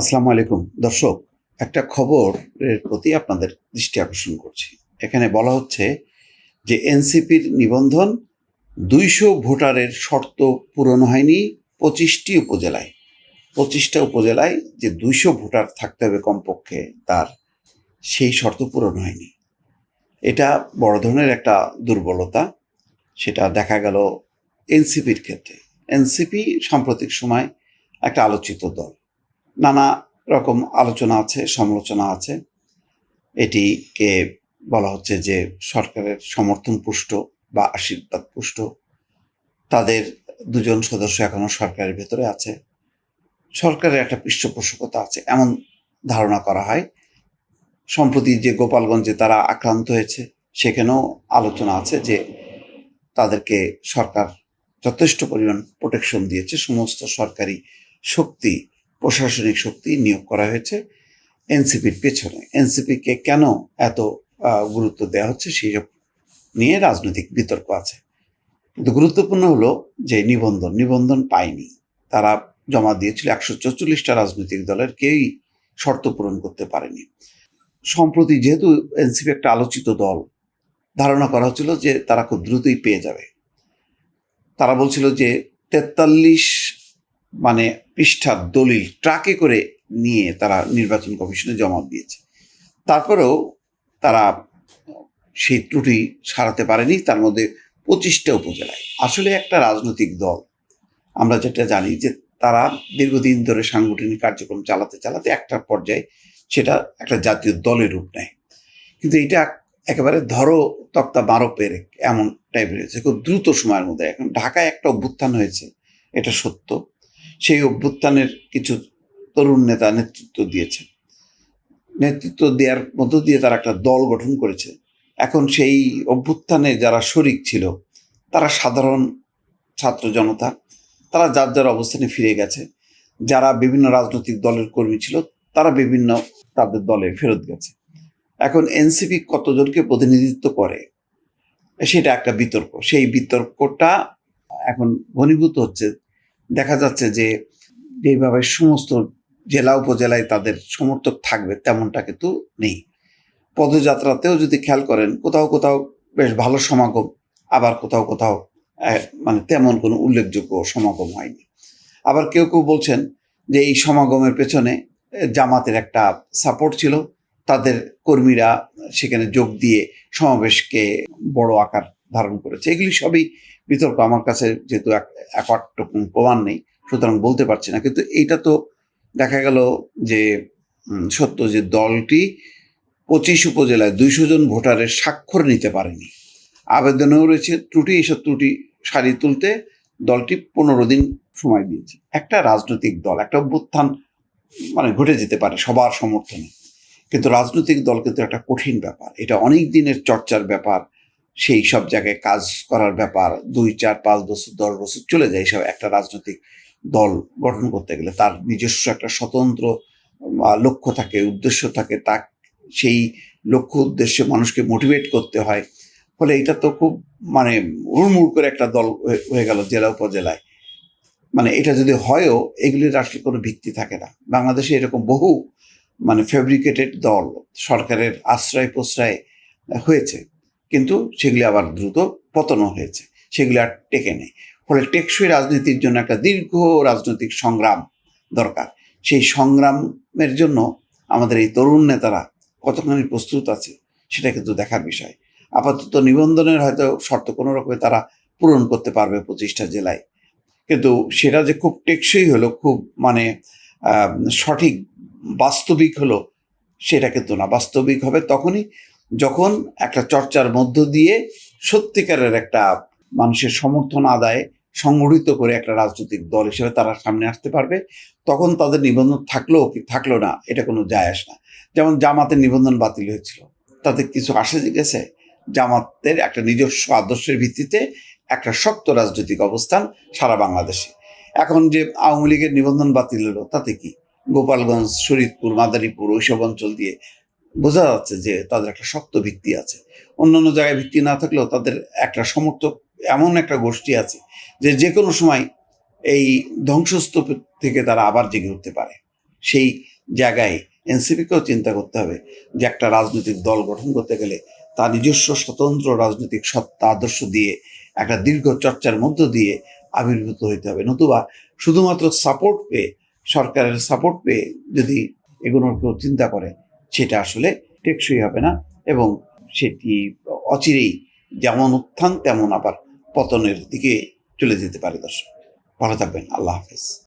আসসালামু আলাইকুম। দর্শক, একটা খবরের প্রতি আপনাদের দৃষ্টি আকর্ষণ করছি। এখানে বলা হচ্ছে যে এনসিপির নিবন্ধন দুইশো ভোটারের শর্ত পূরণ হয়নি পঁচিশটি উপজেলায়। পঁচিশটা উপজেলায় যে দুইশো ভোটার থাকতে হবে কমপক্ষে, তার সেই শর্ত পূরণ হয়নি। এটা বড় ধরনের একটা দুর্বলতা, সেটা দেখা গেল এনসিপির ক্ষেত্রে। এনসিপি সাম্প্রতিক সময় একটা আলোচিত দল। নানা রকম আলোচনা আছে, সমালোচনা আছে। এটিকে বলা হচ্ছে যে সরকারের সমর্থন পুষ্ট বা আশীর্বাদ পুষ্ট। তাদের দুজন সদস্য এখনও সরকারের ভেতরে আছে। সরকারের একটা পৃষ্ঠপোষকতা আছে, এমন ধারণা করা হয়। সম্প্রতি যে গোপালগঞ্জে তারা আক্রান্ত হয়েছে, সেখানেও আলোচনা আছে যে তাদেরকে সরকার যথেষ্ট পরিমাণ প্রোটেকশন দিয়েছে। সমস্ত সরকারি শক্তি প্রশাসনিক শক্তি নিয়োগ করা হয়েছে এনসিপির পেছনে। এনসিপিকে কেন এত গুরুত্ব দেওয়া হচ্ছে সেই নিয়ে রাজনৈতিক বিতর্ক আছে। কিন্তু গুরুত্বপূর্ণ হলো যে নিবন্ধন নিবন্ধন পায়নি। তারা জমা দিয়েছিল একশো চৌচল্লিশটা রাজনৈতিক দলের কেউই শর্ত পূরণ করতে পারেনি। সম্প্রতি যেহেতু এনসিপি একটা আলোচিত দল, ধারণা করা হচ্ছিল যে তারা খুব দ্রুতই পেয়ে যাবে। তারা বলছিল যে তেতাল্লিশ মানে পৃষ্ঠার দলিল ট্রাকে করে নিয়ে তারা নির্বাচন কমিশনে জমা দিয়েছে। তারপরেও তারা সেই ত্রুটি সারাতে পারেনি, তার মধ্যে পঁচিশটা উপজেলায়। আসলে একটা রাজনৈতিক দল, আমরা যেটা জানি যে তারা দীর্ঘদিন ধরে সাংগঠনিক কার্যক্রম চালাতে চালাতে একটা পর্যায়ে সেটা একটা জাতীয় দলের রূপ নেয়। কিন্তু এটা একেবারে ধরো তক্তা বারো পেরে এমন টাইপের হয়েছে, খুব দ্রুত সময়ের মধ্যে। এখন ঢাকায় একটা অভ্যুত্থান হয়েছে, এটা সত্য। সেই অভ্যুত্থানের কিছু তরুণ নেতা নেতৃত্ব দিয়েছে। নেতৃত্ব দেওয়ার মধ্য দিয়ে তারা একটা দল গঠন করেছে। এখন সেই অভ্যুত্থানে যারা শরিক ছিল, তারা সাধারণ ছাত্র জনতা, তারা যার যার অবস্থানে ফিরে গেছে, যারা বিভিন্ন রাজনৈতিক দলের কর্মী ছিল, তারা বিভিন্ন তাদের দলে ফেরত গেছে। এখন এনসিপি কতজনকে প্রতিনিধিত্ব করে, সেটা একটা বিতর্ক। সেই বিতর্কটা এখন ঘনীভূত হচ্ছে দেখা যাচ্ছে যে যেভাবে সমস্ত জেলা উপজেলায় তাদের সমর্থক থাকবে তেমনটা কিন্তু নেই। পদযাত্রাতেও যদি খেয়াল করেন, কোথাও কোথাও বেশ ভালো সমাগম, আবার কোথাও কোথাও মানে তেমন কোনো উল্লেখযোগ্য সমাগম হয়নি। আবার কেউ কেউ বলছেন যে এই সমাগমের পেছনে জামাতের একটা সাপোর্ট ছিল। তাদের কর্মীরা সেখানে যোগ দিয়ে সমাবেশকে বড় আকার ধারণ করেছে। এগুলি সবই বিতর্ক আমার কাছে যেহেতু এক- প্রমাণ নেই, সুতরাং বলতে পারছি না। কিন্তু এইটা তো দেখা গেল যে সত্য যে দলটি পঁচিশ উপজেলায় দুইশো জন ভোটারের স্বাক্ষর নিতে পারেনি। আবেদনেও রয়েছে ত্রুটি, এইসব ত্রুটি সারিয়ে তুলতে দলটি পনেরো দিন সময় দিয়েছে। একটা রাজনৈতিক দল, একটা অভ্যুত্থান মানে ঘটে যেতে পারে সবার সমর্থনে। কিন্তু রাজনৈতিক দল কিন্তু একটা কঠিন ব্যাপার। এটা অনেক দিনের চর্চার ব্যাপার সেই সব জায়গায় কাজ করার ব্যাপার, দুই চার পাঁচ বছর, দশ বছর চলে যায় এইসব একটা রাজনৈতিক দল গঠন করতে গেলে। তার নিজস্ব একটা স্বতন্ত্র লক্ষ্য থাকে, উদ্দেশ্য থাকে তা সেই লক্ষ্য, উদ্দেশ্যে মানুষকে মোটিভেট করতে হয়। ফলে এটা তো খুব মানে হুড়মুড় করে একটা দল হয়ে গেল জেলা উপজেলায়। মানে এটা যদি হয়ও, এগুলির আসলে কোনো ভিত্তি থাকে না। বাংলাদেশে এরকম বহু মানে ফেব্রিকেটেড দল সরকারের আশ্রয় প্রশ্রয় হয়েছে। কিন্তু সেগুলি আবার দ্রুত পতনও হয়েছে। সেগুলি আর টেকে নেই। ফলে টেকসই রাজনীতির জন্য একটা দীর্ঘ রাজনৈতিক সংগ্রাম দরকার। সেই সংগ্রামের জন্য আমাদের এই তরুণ নেতারা কতখানি প্রস্তুত আছে সেটা কিন্তু দেখার বিষয়। আপাতত নিবন্ধনের হয়তো শর্ত কোনো রকমে তারা পূরণ করতে পারবে পঁচিশটা জেলায়। কিন্তু সেটা যে খুব টেকসই হলো, খুব মানে সঠিক বাস্তবিক হলো, সেটা কিন্তু না। বাস্তবিক হবে তখনই যখন একটা চর্চার মধ্য দিয়ে সত্যিকারের একটা মানুষের সমর্থন আদায়ে সংগঠিত করে একটা রাজনৈতিক দল হিসেবে তারা সামনে আসতে পারবে, তখন তাদের নিবন্ধন থাকল কি, থাকল না, এটা কোনো যায় আসে না। যেমন জামাতের নিবন্ধন বাতিল হয়েছিল, তাতে কিছু আসে গেছে, জামাতের একটা নিজস্ব আদর্শের ভিত্তিতে একটা শক্ত রাজনৈতিক অবস্থান সারা বাংলাদেশে। এখন যে আওয়ামী লীগের নিবন্ধন বাতিল হলো, তাতে কি? গোপালগঞ্জ, শরীদপুর, মাদারীপুর, ওইসব অঞ্চল দিয়ে বোঝা যাচ্ছে যে তাদের একটা শক্ত ভিত্তি আছে। অন্যান্য জায়গায় ভিত্তি না থাকলেও তাদের একটা সমর্থক এমন একটা গোষ্ঠী আছে যে যে কোনো সময় এই ধ্বংসস্তূপ থেকে তারা আবার জেগে উঠতে পারে। সেই জায়গায় এনসিপিকেও চিন্তা করতে হবে যে একটা রাজনৈতিক দল গঠন করতে গেলে তার নিজস্ব স্বতন্ত্র রাজনৈতিক সত্তা, আদর্শ দিয়ে, একটা দীর্ঘ চর্চার মধ্য দিয়ে আবির্ভূত হইতে হবে। নতুবা শুধুমাত্র সাপোর্ট পেয়ে, সরকারের সাপোর্ট পেয়ে যদি এগুলোর কেউ চিন্তা করে সেটা আসলে টেকসই হবে না এবং সেটি অচিরেই যেমন উত্থান, তেমন আবার পতনের দিকে চলে যেতে পারে দর্শক। ভালো থাকবেন, আল্লাহ হাফেজ।